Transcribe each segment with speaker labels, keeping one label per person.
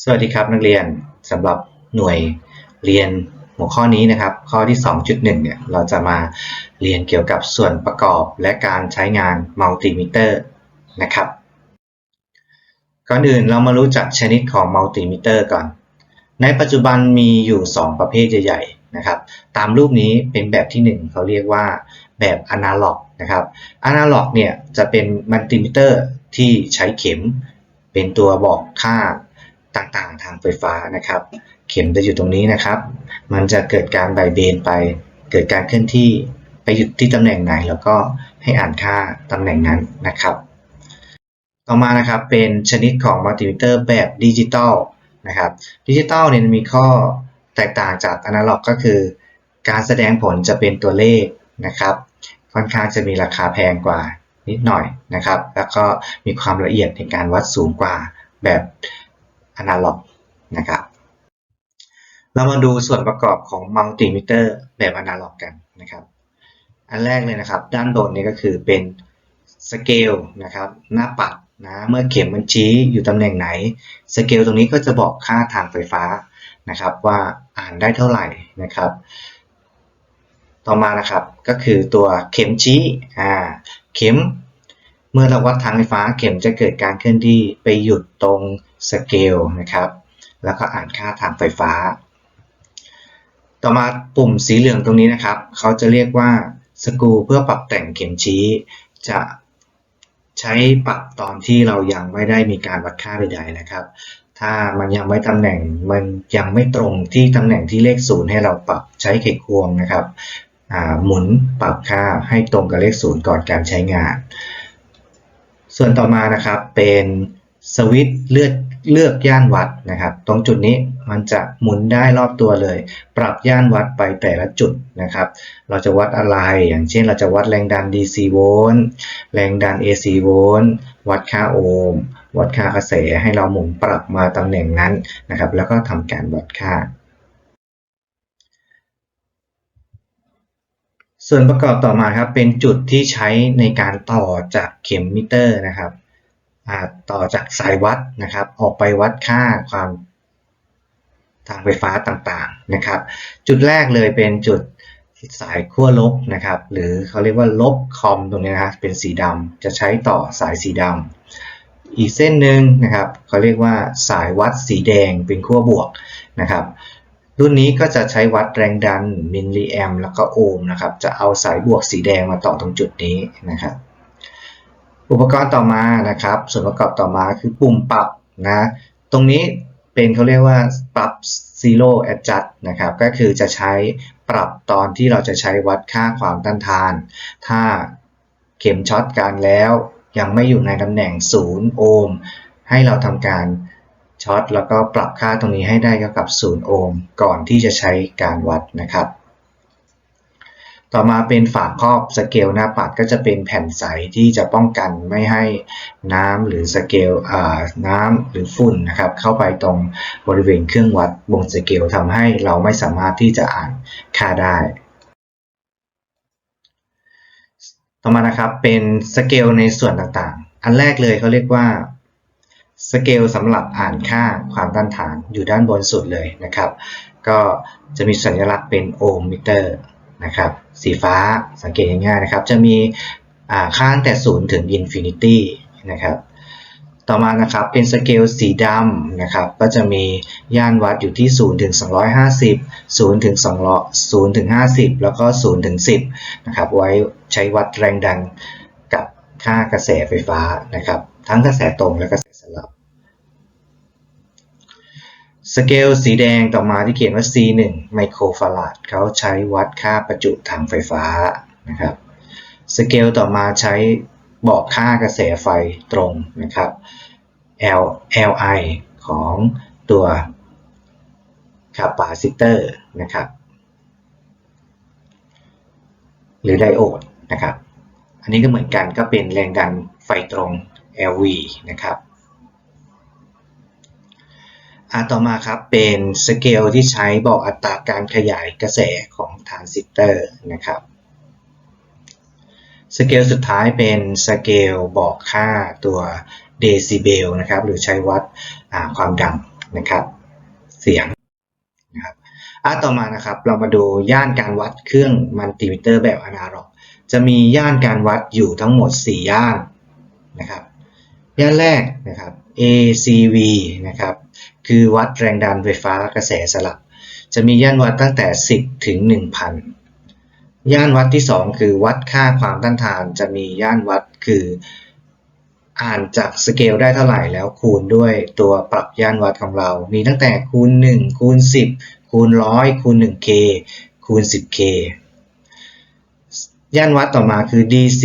Speaker 1: สวัสดีครับนักเรียนสำหรับหน่วยเรียนหัวข้อนี้นะครับ ข้อที่ 2.1 เนี่ยเราจะมาเรียนเกี่ยวกับส่วนประกอบและการใช้งานมัลติมิเตอร์นะครับ ก่อนอื่นเรามารู้จักชนิดของมัลติมิเตอร์ก่อน ในปัจจุบันมีอยู่ 2 ประเภทใหญ่ๆนะครับ ตามรูปนี้เป็นแบบที่ 1 เขาเรียกว่าแบบอนาล็อกนะครับอนาล็อกเนี่ยจะเป็นมัลติมิเตอร์ที่ใช้เข็มเป็นตัวบอกค่า ต่างๆ ทางไฟฟ้านะครับ เข็มจะอยู่ตรงนี้นะครับ มันจะเกิดการไบเบนไป เกิดการเคลื่อนที่ไปหยุดที่ตำแหน่งไหน แล้วก็ให้อ่านค่าตำแหน่งนั้นนะครับ ต่อมานะครับเป็นชนิดของมัลติมิเตอร์แบบดิจิตอลนะครับดิจิตอลเนี่ยมีข้อแตกต่างจากอนาล็อกก็คือ การแสดงผลจะเป็นตัวเลขนะครับค่อนข้างจะมีราคาแพงกว่านิดหน่อยนะครับ แล้วก็มีความละเอียดในการวัดสูงกว่าแบบ อนาล็อกนะครับเรามาดูส่วนประกอบของมัลติมิเตอร์แบบอนาล็อกกันนะครับ อันแรกเลยนะครับ ด้านบนนี้ก็คือเป็นสเกลนะครับหน้าปัดนะเมื่อเข็มมันชี้อยู่ตำแหน่งไหนสเกลตรงนี้ก็จะบอกค่าทางไฟฟ้านะครับว่าอ่านได้เท่าไหร่นะครับ ต่อมานะครับก็คือตัวเข็มชี้อ่าเข็ม เมื่อเราวัดทางไฟฟ้าเข็มจะเกิดการเคลื่อนที่ไปหยุดตรงสเกลนะครับ แล้วก็อ่านค่าทางไฟฟ้า ต่อมาปุ่มสีเหลืองตรงนี้นะครับ เขาจะเรียกว่าสกูเพื่อปรับแต่งเข็มชี้ จะใช้ปรับตอนที่เรายังไม่ได้มีการวัดค่าใดๆนะครับ ถ้ามันยังไม่ตำแหน่งมันยังไม่ตรงที่ตำแหน่งที่เลขศูนย์ให้เราปรับใช้ไขควงนะครับหมุนปรับค่าให้ตรงกับเลขศูนย์ก่อนการใช้งาน ส่วนต่อมานะครับเป็นสวิตช์เลือกเลือกย่านวัดนะครับ ตรงจุดนี้มันจะหมุนได้รอบตัวเลย ปรับย่านวัดไปแต่ละจุดนะครับ เราจะวัดอะไรอย่างเช่นเราจะวัดแรงดัน DC โวลต์แรงดัน AC โวลต์วัดค่าโอห์มวัดค่ากระแสให้เราหมุนปรับมาตำแหน่งนั้นนะครับ แล้วก็ทำการวัดค่า ส่วนประกอบต่อมาครับเป็นจุดที่ใช้ในการต่อจากเข็มมิเตอร์นะครับต่อจากสายวัดนะครับ ออกไปวัดค่าความทางไฟฟ้าต่างๆนะครับ จุดแรกเลยเป็นจุดสายขั้วลบนะครับ หรือเขาเรียกว่าลบคอมตรงนี้นะครับเป็นสีดำจะใช้ต่อสายสีดำอีกเส้นหนึ่งนะครับเขาเรียกว่าสายวัดสีแดงเป็นขั้วบวกนะครับ รุ่นนี้ก็จะใช้วัดแรงดันมิลลิแอมแล้วก็โอห์มนะครับ จะเอาสายบวกสีแดงมาต่อตรงจุดนี้นะครับ อุปกรณ์ต่อมานะครับ ส่วนประกอบต่อมาคือปุ่มปรับนะ ตรงนี้เป็นเขาเรียกว่าปรับ zero adjust นะครับ ก็คือจะใช้ปรับตอนที่เราจะใช้วัดค่าความต้านทาน ถ้าเข็มช็อตกันแล้วยังไม่อยู่ในตำแหน่ง 0 โอห์มให้เราทำการ ช็อตแล้วก็ปรับค่าตรงนี้ให้ได้เท่ากับ 0 โอห์มก่อนที่จะใช้การวัดนะครับ ต่อมาเป็นฝาครอบสเกลหน้าปัดก็จะเป็นแผ่นใสที่จะป้องกันไม่ให้น้ำหรือสเกลน้ำหรือฝุ่นนะครับเข้าไปตรงบริเวณเครื่องวัดบนสเกลทำให้เราไม่สามารถที่จะอ่านค่าได้ต่อมานะครับเป็นสเกลในส่วนต่างๆ อันแรกเลยเขาเรียกว่า สเกลสำหรับอ่านค่าความต้านทานอยู่ด้านบนสุดเลยนะครับ ก็จะมีสัญลักษณ์เป็นโอห์มมิเตอร์นะครับ สีฟ้าสังเกตง่ายๆนะครับ จะมีค่าตั้งแต่0ถึงอินฟินิตี้นะครับ ต่อมานะครับเป็นสเกลสีดำนะครับ ก็จะมีย่านวัดอยู่ที่0ถึง250 0ถึง200 0ถึง50 แล้วก็0ถึง10นะครับ ไว้ใช้วัดแรงดันกับค่ากระแสไฟฟ้านะครับ ทั้งกระแสตรงและกระแสสลับ สเกลสีแดงต่อมาที่เขียนว่า C1 ไมโครฟาราดเขาใช้วัดค่าประจุทางไฟฟ้านะครับสเกลต่อมาใช้บอกค่ากระแสไฟตรงนะครับ L Li ของตัวคาปาซิเตอร์นะครับ หรือไดโอดนะครับ อันนี้ก็เหมือนกันก็เป็นแรงดันไฟตรง LV นะครับอันต่อมาครับเป็นสเกลที่ใช้บอกอัตราการขยายกระแสของทรานซิสเตอร์นะครับสเกลสุดท้ายเป็นสเกลบอกค่าตัวเดซิเบลนะครับ หรือใช้วัดความดังนะครับ เสียงนะครับอะต่อมานะครับ เรามาดูย่านการวัดเครื่องมัลติมิเตอร์แบบอนาล็อก จะมีย่านการวัดอยู่ทั้งหมด 4 ย่านนะครับ ย่านแรกนะครับ ACV นะครับคือวัดแรงดันไฟฟ้ากระแสสลับ จะมีย่านวัดตั้งแต่ 10 ถึง 1,000 ย่านวัดที่ 2 คือวัดค่าความต้านทานจะมีย่านวัดคือ อ่านจากสเกลได้เท่าไหร่แล้วคูณด้วยตัวปรับย่านวัดของเรา มีตั้งแต่คูณ 1 คูณ 10 คูณ 100 คูณ 1K คูณ 10K ย่านวัดต่อมาคือ DC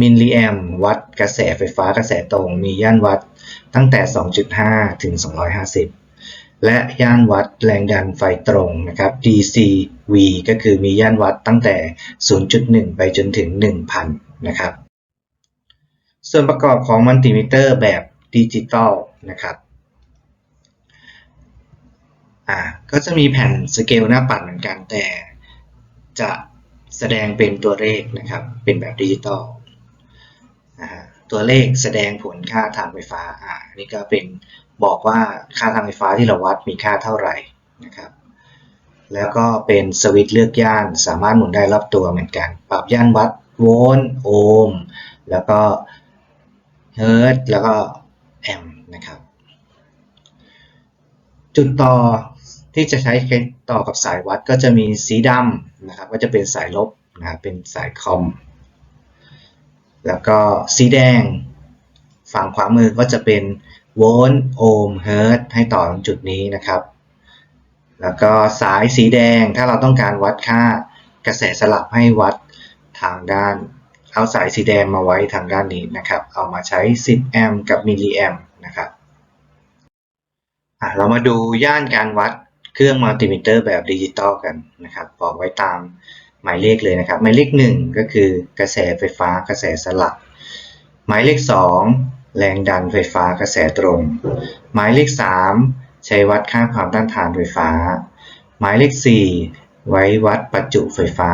Speaker 1: มิลลิแอมวัดกระแสไฟฟ้ากระแสตรงมีย่านวัดตั้งแต่ 2.5 ถึง 250 และย่านวัดแรงดันไฟตรงนะครับ DCV ก็คือมีย่านวัดตั้งแต่ 0.1 ไปจนถึง 1,000 นะครับ ส่วนประกอบของมัลติมิเตอร์แบบดิจิตอลนะครับอ่าก็จะมีแผ่นสเกลหน้าปัดเหมือนกันแต่จะแสดงเป็นตัวเลขนะครับ เป็นแบบดิจิตอล ตัวเลขแสดงผลค่าทางไฟฟ้าอ่านี่ก็เป็นบอกว่าค่าทางไฟฟ้าที่เราวัดมีค่าเท่าไหร่นะครับ แล้วก็เป็นสวิตช์เลือกย่านสามารถหมุนได้รอบตัวเหมือนกัน ปรับย่านวัดโวลต์โอห์มแล้วก็เฮิร์ตแล้วก็แอมป์นะครับ จุดต่อที่จะใช้ต่อกับสายวัดก็จะมีสีดำนะครับ ก็จะเป็นสายลบนะครับเป็นสายคอม แล้วก็สีแดง ฝั่งขวามือก็จะเป็นโวลต์โอห์มเฮิร์ตให้ต่อตรงจุดนี้นะครับ แล้วก็สายสีแดงถ้าเราต้องการวัดค่ากระแสสลับให้วัดทางด้าน เอาสายสีแดงมาไว้ทางด้านนี้นะครับ เอามาใช้ 10 แอมป์กับมิลลิแอมป์นะครับอะเรามาดูย่านการวัดเครื่องมัลติมิเตอร์แบบดิจิตอลกันนะครับบอกไว้ตาม หมายเลขเลยนะครับ หมายเลข 1 ก็คือกระแสไฟฟ้ากระแสสลับ หมายเลข 2 แรงดันไฟฟ้ากระแสตรง หมายเลข 3 ใช้วัดค่าความต้านทานไฟฟ้า หมายเลข 4 ไว้วัดประจุไฟฟ้า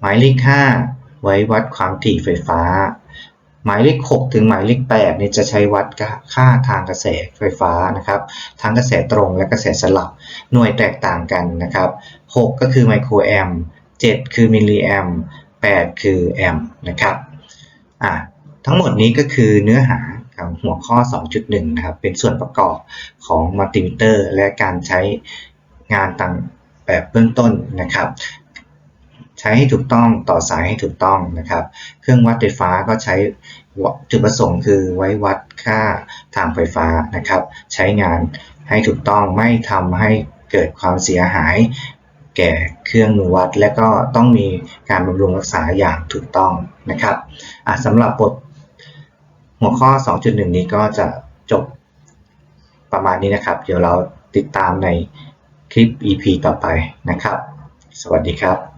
Speaker 1: หมายเลข 5 ไว้วัดความถี่ไฟฟ้า หมายเลข 6 ถึงหมายเลข8เนี่ยจะใช้วัดค่าทางกระแสไฟฟ้านะครับ ทั้งกระแสตรงและกระแสสลับ หน่วยแตกต่างกันนะครับ 6 ก็คือไมโครแอมป์ 7 คือมิลลิแอมป์8คือแอมนะครับอะทั้งหมดนี้ก็คือเนื้อหาของหัวข้อ 2.1 นะครับ เป็นส่วนประกอบของมัลติมิเตอร์ และการใช้งานต่างแบบเบื้องต้นนะครับ ใช้ให้ถูกต้องต่อสายให้ถูกต้องนะครับ เครื่องวัดไฟฟ้าก็ใช้จุดประสงค์คือไว้วัดค่าทางไฟฟ้านะครับ ใช้งานให้ถูกต้องไม่ทำให้เกิดความเสียหาย แก่เครื่องมือวัด และก็ต้องมีการบำรุงรักษาอย่างถูกต้องนะครับสำหรับบทหัวข้อ 2.1 นี้ก็จะจบประมาณนี้นะครับ เดี๋ยวเราติดตามในคลิป EP ต่อไปนะครับ สวัสดีครับ